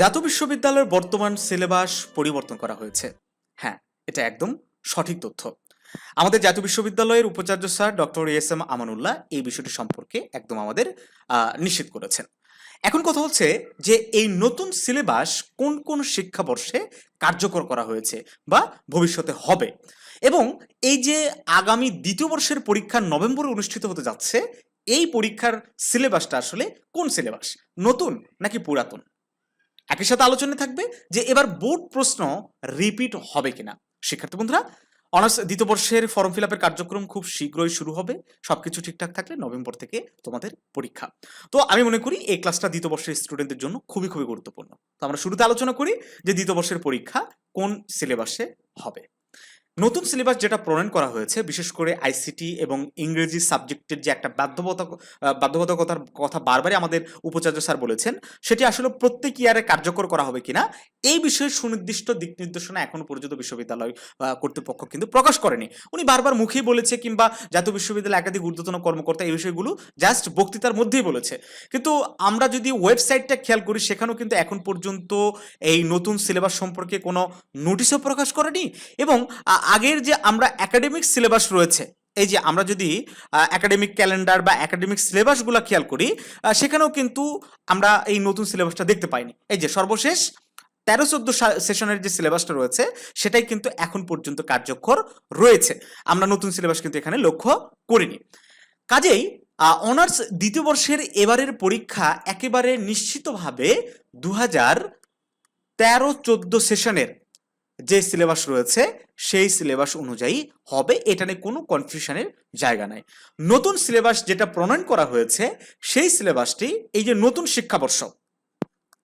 জাতীয় বিশ্ববিদ্যালয়ের বর্তমান সিলেবাস পরিবর্তন করা হয়েছে। হ্যাঁ এটা একদম সঠিক তথ্য। আমাদের জাতীয় বিশ্ববিদ্যালয়ের উপাচার্য sir doctor S M Amanullah এই বিষয়টি সম্পর্কে একদম আমাদের নিশ্চিত করেছেন। এখন কথা হচ্ছে যে এই নতুন সিলেবাস কোন কোন শিক্ষাবর্ষে কার্যকর করা হয়েছে বা ভবিষ্যতে হবে এবং এই যে আগামী দ্বিতীয় বর্ষের পরীক্ষা নভেম্বরে অনুষ্ঠিত হতে যাচ্ছে, এই পরীক্ষার সিলেবাসটা আসলে কোন সিলেবাস? নতুন নাকি পুরাতন? একই সাথে আলোচনায় থাকবে যে এবার বোর্ড প্রশ্ন রিপিট হবে কিনা। শিক্ষার্থী বন্ধুরা অনার্স দ্বিতীয় বর্ষের ফর্ম ফিল আপের কার্যক্রম খুব শীঘ্রই শুরু হবে। সব কিছু ঠিকঠাক থাকলে নভেম্বর থেকে তোমাদের পরীক্ষা। তো আমি মনে করি এই ক্লাসটা দ্বিতীয় বর্ষের স্টুডেন্টদের জন্য খুবই খুবই গুরুত্বপূর্ণ। তো আমরা শুরুতে আলোচনা করি যে দ্বিতীয় বর্ষের পরীক্ষা কোন সিলেবাসে হবে। নতুন সিলেবাস যেটা প্রণয়ন করা হয়েছে বিশেষ করে আইসিটি এবং ইংরেজি সাবজেক্টের যে একটা বাধ্যবতা আহ, বাধ্যবাধকতার কথা বারবারই আমাদের উপাচার্য স্যার বলেছেন সেটি আসলে প্রত্যেক ইয়ারে কার্যকর করা হবে কিনা এই বিষয়ে সুনির্দিষ্ট দিক নির্দেশনা এখনও পর্যন্ত বিশ্ববিদ্যালয় কর্তৃপক্ষ কিন্তু প্রকাশ করেনি। উনি বারবার মুখেই বলেছে কিংবা জাতীয় বিশ্ববিদ্যালয় একাধিক ঊর্ধ্বতন কর্মকর্তা এই বিষয়গুলো জাস্ট বক্তৃতার মধ্যেই বলেছে। কিন্তু আমরা যদি ওয়েবসাইটটা খেয়াল করি, সেখানেও কিন্তু এখন পর্যন্ত এই নতুন সিলেবাস সম্পর্কে কোনো নোটিশও প্রকাশ করেনি এবং আগের যে আমরা একাডেমিক সিলেবাস রয়েছে, এই যে আমরা যদি একাডেমিক ক্যালেন্ডার বা একাডেমিক সিলেবাসগুলো খেয়াল করি সেখানেও কিন্তু আমরা এই নতুন সিলেবাসটা দেখতে পাইনি। এই যে সর্বশেষ তেরো চোদ্দ সেশনের যে সিলেবাসটা রয়েছে, সেটাই কিন্তু এখন পর্যন্ত কার্যকর রয়েছে। আমরা নতুন সিলেবাস কিন্তু এখানে লক্ষ্য করিনি। কাজেই অনার্স দ্বিতীয় বর্ষের এবারের পরীক্ষা একেবারে নিশ্চিতভাবে দু হাজার তেরো চোদ্দ সেশনের যে সিলেবাস রয়েছে, সেই সিলেবাস অনুযায়ী হবে। এটা নিয়ে কোনো কনফিউশনের জায়গা নাই। নতুন সিলেবাস যেটা প্রণয়ন করা হয়েছে, সেই সিলেবাসটি এই যে নতুন শিক্ষাবর্ষ,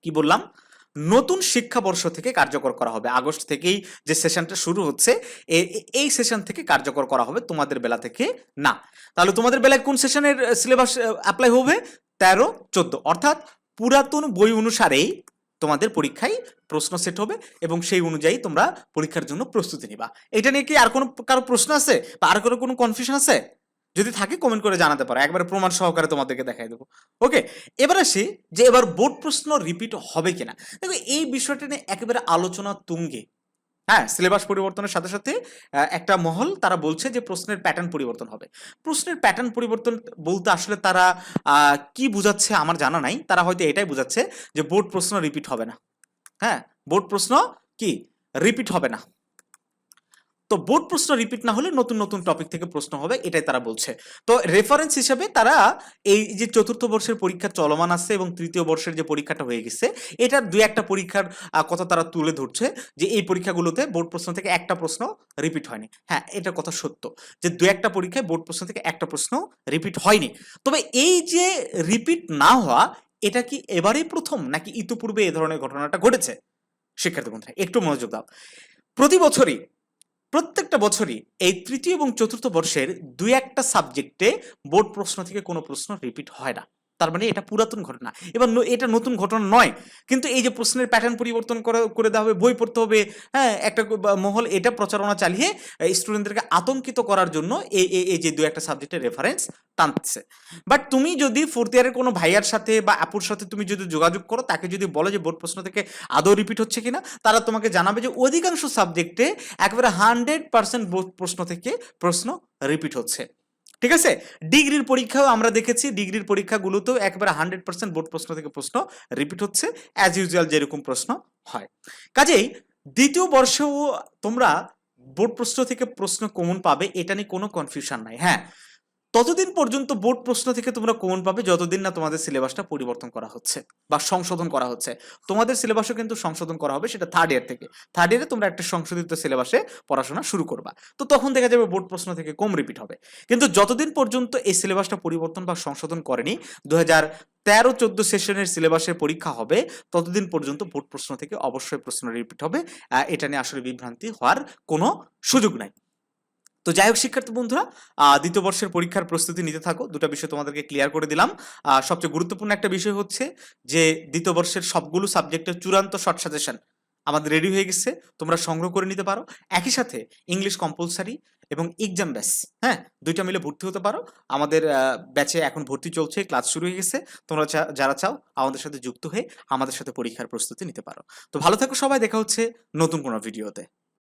কি বললাম? নতুন শিক্ষাবর্ষ থেকে কার্যকর করা হবে। আগস্ট থেকেই যে সেশনটা শুরু হচ্ছে এই সেশন থেকে কার্যকর করা হবে তোমাদের বেলা থেকে না। তাহলে তোমাদের বেলায় কোন সেশনের সিলেবাস অ্যাপ্লাই হবে? তেরো, চোদ্দ। অর্থাৎ পুরাতন বই অনুসারেই তোমাদের পরীক্ষায় প্রশ্ন সেট হবে এবং সেই অনুযায়ী তোমরা পরীক্ষার জন্য প্রস্তুতি নিবা। এটা নিয়ে কি আর কোনো কারও প্রশ্ন আছে? বা আর কোনো কোনো কনফিউশন আছে? যদি থাকে কমেন্ট করে জানাতে পারো। একবারে প্রমাণ সহকারে তোমাদেরকে দেখাই দেবো। ওকে এবার আসি যে এবার বোর্ড প্রশ্ন রিপিট হবে কিনা। দেখো, এই বিষয়টা নিয়ে একেবারে আলোচনা তুঙ্গে। হ্যাঁ সিলেবাস পরিবর্তনের সাথে সাথে একটা মহল তারা বলছে যে প্রশ্নের প্যাটার্ন পরিবর্তন হবে। প্রশ্নের প্যাটার্ন পরিবর্তন বলতে আসলে তারা কি বুঝাচ্ছে আমার জানা নাই। তারা হয়তো এটাই বুঝাচ্ছে যে বোর্ড প্রশ্ন রিপিট হবে না। হ্যাঁ বোর্ড প্রশ্ন কি? রিপিট হবে না। তো বোর্ড প্রশ্ন রিপিট না হলে নতুন নতুন টপিক থেকে প্রশ্ন হবে, এটাই তারা বলছে। তো রেফারেন্স হিসেবে তারা এই যে চতুর্থ বর্ষের পরীক্ষা চলমান আছে এবং তৃতীয় বর্ষের যে পরীক্ষাটা হয়ে গেছে এটার দুই একটা পরীক্ষার কথা তারা তুলে ধরছে যে এই পরীক্ষাগুলোতে বোর্ড প্রশ্ন থেকে একটা প্রশ্ন রিপিট হয়নি। হ্যাঁ এটা কথা সত্য যে দু একটা পরীক্ষায় বোর্ড প্রশ্ন থেকে একটা প্রশ্ন রিপিট হয়নি। তবে এই যে রিপিট না হওয়া, এটা কি এবারেই প্রথম নাকি ইতিপূর্বে এ ধরনের ঘটনাটা ঘটেছে? শিক্ষার্থী বন্ধুরা, একটু মনোযোগ দাও। প্রতি বছরই প্রত্যেকটা বছরই এই তৃতীয় এবং চতুর্থ বর্ষের দুই একটা সাবজেক্টে বোর্ড প্রশ্ন থেকে কোনো প্রশ্ন রিপিট হয় না। তার মানে এটা পুরাতন ঘটনা। এবার এটা নতুন ঘটনা নয়। কিন্তু এই যে প্রশ্নের প্যাটার্ন পরিবর্তন করে করে দেওয়া হবে, বই পড়তে হবে হ্যাঁ একটা মহল, এটা প্রচারণা চালিয়ে স্টুডেন্টদেরকে আতঙ্কিত করার জন্য এই যে দু একটা সাবজেক্টের রেফারেন্স টানছে। বাট তুমি যদি ফোর্থ ইয়ারের কোনো ভাইয়ার সাথে বা আপুর সাথে তুমি যদি যোগাযোগ করো, তাকে যদি বলো যে বোর্ড প্রশ্ন থেকে আদৌ রিপিট হচ্ছে কিনা, তারা তোমাকে জানাবে যে অধিকাংশ সাবজেক্টে একেবারে হান্ড্রেড পার্সেন্ট বোর্ড প্রশ্ন থেকে প্রশ্ন রিপিট হচ্ছে। ঠিক আছে? ডিগ্রির পরীক্ষাও আমরা দেখেছি, ডিগ্রির পরীক্ষাগুলোতেও একবারে হান্ড্রেড পার্সেন্ট বোর্ড প্রশ্ন থেকে প্রশ্ন রিপিট হচ্ছে অ্যাজ ইউজুয়াল যেরকম প্রশ্ন হয়। কাজেই দ্বিতীয় বর্ষেও তোমরা বোর্ড প্রশ্ন থেকে প্রশ্ন কমন পাবে, এটা নিয়ে কোনো কনফিউশন নাই। হ্যাঁ ততদিন পর্যন্ত বোর্ড প্রশ্ন থেকে তোমরা কমন পাবে যতদিন না তোমাদের সিলেবাসটা পরিবর্তন করা হচ্ছে বা সংশোধন করা হচ্ছে। তোমাদের সিলেবাসও কিন্তু সংশোধন করা হবে সেটা থার্ড ইয়ার থেকে। থার্ড ইয়ারে তোমরা একটা সংশোধিত সিলেবাসে পড়াশোনা শুরু করবা। তো তখন দেখা যাবে বোর্ড প্রশ্ন থেকে কম রিপিট হবে। কিন্তু যতদিন পর্যন্ত এই সিলেবাসটা পরিবর্তন বা সংশোধন করেনি দু তেরো চোদ্দ সেশনের সিলেবাসের পরীক্ষা হবে, ততদিন পর্যন্ত বোর্ড প্রশ্ন থেকে অবশ্যই প্রশ্ন রিপিট হবে। এটা নিয়ে আসলে বিভ্রান্তি হওয়ার কোনো সুযোগ নাই। তো যাই হোক, শিক্ষার্থী বন্ধুরা দ্বিতীয় বর্ষের পরীক্ষার প্রস্তুতি নিতে থাকো। দুটো বিষয় তোমাদেরকে ক্লিয়ার করে দিলাম। সবচেয়ে গুরুত্বপূর্ণ একটা বিষয় হচ্ছে যে, দ্বিতীয় বর্ষের সবগুলো সাবজেক্টের চূড়ান্ত শর্ট সাজেশন আমাদের রেডি হয়ে গেছে, তোমরা সংগ্রহ করে নিতে পারো। একই সাথে ইংলিশ কম্পালসারি এবং এক্সাম ব্যাচ হ্যাঁ? দুইটা মিলে ভর্তি হতে পারো। আমাদের ব্যাচে এখন ভর্তি চলছে ক্লাস শুরু হয়ে গেছে। তোমরা যারা চাও, আমাদের সাথে যুক্ত হয়ে আমাদের সাথে পরীক্ষার প্রস্তুতি নিতে পারো। তো ভালো থাকো সবাই, দেখা হচ্ছে নতুন কোনো ভিডিওতে